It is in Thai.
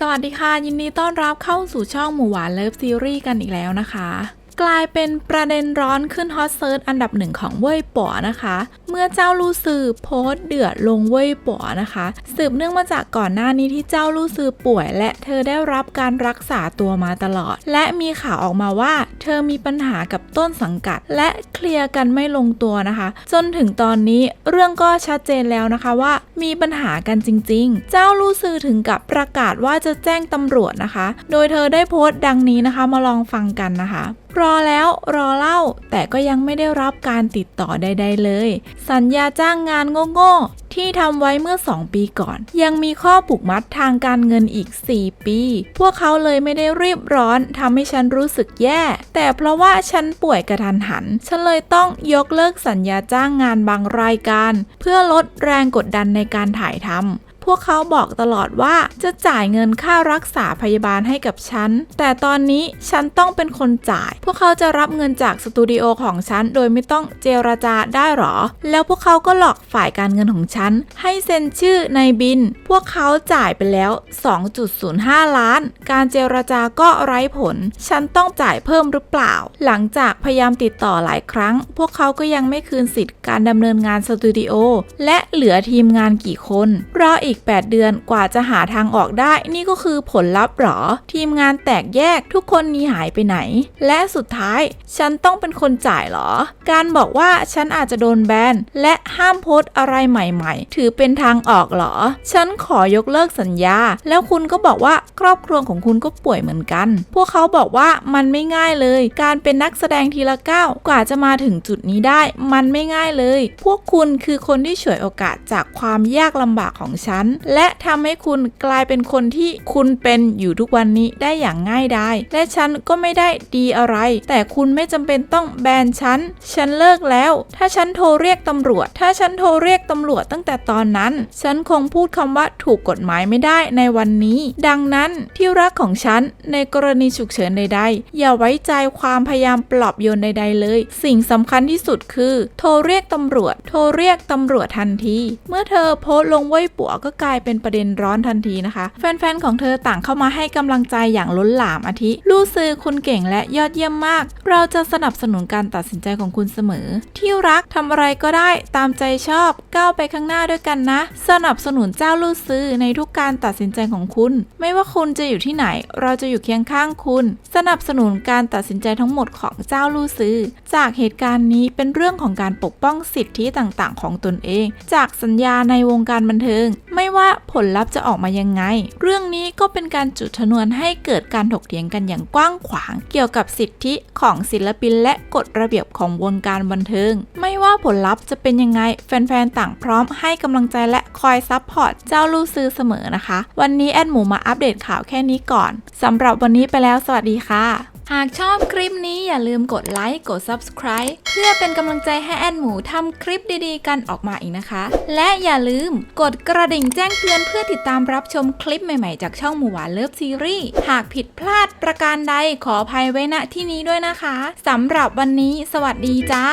สวัสดีค่ะ ยินดีต้อนรับเข้าสู่ช่องหมู่หวานเลิฟซีรีส์กันอีกแล้วนะคะ กลายเป็นประเด็นร้อนขึ้นฮอตเซิร์ชอันดับหนึ่งของเว่ยป๋อนะคะ เมื่อเจ้าลู่ซือโพสต์เดือดลงเว่ยป๋อนะคะ สืบเนื่องมาจากก่อนหน้านี้ที่เจ้าลู่ซือป่วย และเธอได้รับการรักษาตัวมาตลอด และมีข่าวออกมาว่า เธอมีปัญหากับต้นสังกัด และเคลียร์กันไม่ลงตัวนะคะ จนถึงตอนนี้เรื่องก็ชัดเจนแล้วนะคะว่ามีปัญหากันจริง ๆ เจ้าลู่ซือถึงกับประกาศว่าจะแจ้งตำรวจนะคะ โดยเธอได้โพสต์ดังนี้นะคะมาลองฟังกันนะคะรอแล้วรอเล่าแต่ก็ยังไม่ได้รับการติดต่อใด ๆ เลย สัญญาจ้างงานโง่ๆ ที่ทำไว้เมื่อ 2 ปีก่อน ยังมีข้อผูกมัดทางการเงินอีก 4 ปี พวกเขาเลยไม่ได้รีบร้อนทำให้ฉันรู้สึกแย่ แต่เพราะว่าฉันป่วยกระทันหัน ฉันเลยต้องยกเลิกสัญญาจ้างงานบางรายการ เพื่อลดแรงกดดันในการถ่ายทำ พวกเขาบอกตลอดว่าจะจ่ายเงินค่ารักษาพยาบาลให้กับฉัน แต่ตอนนี้ฉันต้องเป็นคนจ่าย พวกเขาจะรับเงินจากสตูดิโอของฉันโดยไม่ต้องเจรจาได้หรอ แล้วพวกเขาก็หลอกฝ่ายการเงินของฉัน ให้เซ็นชื่อในบิน พวกเขาจ่ายไปแล้ว 2.05 ล้าน การเจรจาก็ไร้ผล ฉันต้องจ่ายเพิ่มหรือเปล่า หลังจากพยายามติดต่อหลายครั้ง พวกเขาก็ยังไม่คืนสิทธิ์การดำเนินงานสตูดิโอและเหลือทีมงานกี่คนรออีก8 เดือนกว่าจะหาทางออกได้ นี่ก็คือผลลัพธ์หรอ ทีมงานแตกแยกทุกคนหนีหายไปไหน และสุดท้าย ฉันต้องเป็นคนจ่ายหรอ การบอกว่าฉันอาจจะโดนแบนและห้ามโพสอะไรใหม่ๆ ถือเป็นทางออกหรอ ฉันขอยกเลิกสัญญา แล้วคุณก็บอกว่าครอบครัวของคุณก็ป่วยเหมือนกัน พวกเขาบอกว่ามันไม่ง่ายเลย การเป็นนักแสดงทีละก้าวกว่าจะมาถึงจุดนี้ได้ มันไม่ง่ายเลย พวกคุณคือคนที่ฉวยโอกาสจากความยากลำบากของฉันและทำให้คุณกลายเป็นคนที่คุณเป็นอยู่ทุกวันนี้ได้อย่างง่ายดายและฉันก็ไม่ได้ดีอะไร แต่คุณไม่จำเป็นต้องแบนฉัน ฉันเลิกแล้ว ถ้าฉันโทรเรียกตำรวจ ถ้าฉันโทรเรียกตำรวจตั้งแต่ตอนนั้น ฉันคงพูดคำว่าถูกกฎหมายไม่ได้ในวันนี้ ดังนั้นที่รักของฉันในกรณีฉุกเฉินใด ๆ อย่าไว้ใจความพยายามปลอบโยนใด ๆ เลย สิ่งสำคัญที่สุดคือ โทรเรียกตำรวจ โทรเรียกตำรวจทันที เมื่อเธอโพสลงเว่ยปัวก็กลายเป็นประเด็นร้อนทันทีนะคะ แฟนๆของเธอต่างเข้ามาให้กำลังใจอย่างล้นหลามอาทิลู่ซือคุณเก่งและยอดเยี่ยมมาก เราจะสนับสนุนการตัดสินใจของคุณเสมอ ที่รักทำอะไรก็ได้ตามใจชอบก้าวไปข้างหน้าด้วยกันนะ สนับสนุนเจ้าลู่ซือในทุกการตัดสินใจของคุณ ไม่ว่าคุณจะอยู่ที่ไหน เราจะอยู่เคียงข้างคุณ สนับสนุนการตัดสินใจทั้งหมดของเจ้าลู่ซือจากเหตุการณ์นี้เป็นเรื่องของการปกป้องสิทธิต่างๆ ของตนเอง จากสัญญาในวงการบันเทิง ไม่ว่าผลลัพธ์จะออกมายังไง เรื่องนี้ก็เป็นการจุดชนวนให้เกิดการถกเถียงกันอย่างกว้างขวาง เกี่ยวกับสิทธิของศิลปินและกฎระเบียบของวงการบันเทิง ไม่ว่าผลลัพธ์จะเป็นยังไง แฟนๆ ต่างพร้อมให้กำลังใจและคอยซัพพอร์ตเจ้าลูซือเสมอนะคะ วันนี้แอดหมูมาอัปเดตข่าวแค่นี้ก่อนสำหรับวันนี้ไปแล้วสวัสดีค่ะ หากชอบคลิปนี้อย่าลืมกดไลค์กด Subscribe เพื่อเป็นกำลังใจให้แอนหมูทำคลิปดีๆ กันออกมาอีกนะคะ และอย่าลืมกดกระดิ่งแจ้งเตือนเพื่อติดตามรับชมคลิปใหม่ๆ จากช่องหมูหวานเลิฟซีรีส์หากผิดพลาดประการใดขออภัยไว้ณที่นี้ด้วยนะคะสำหรับวันนี้ สวัสดีจ้า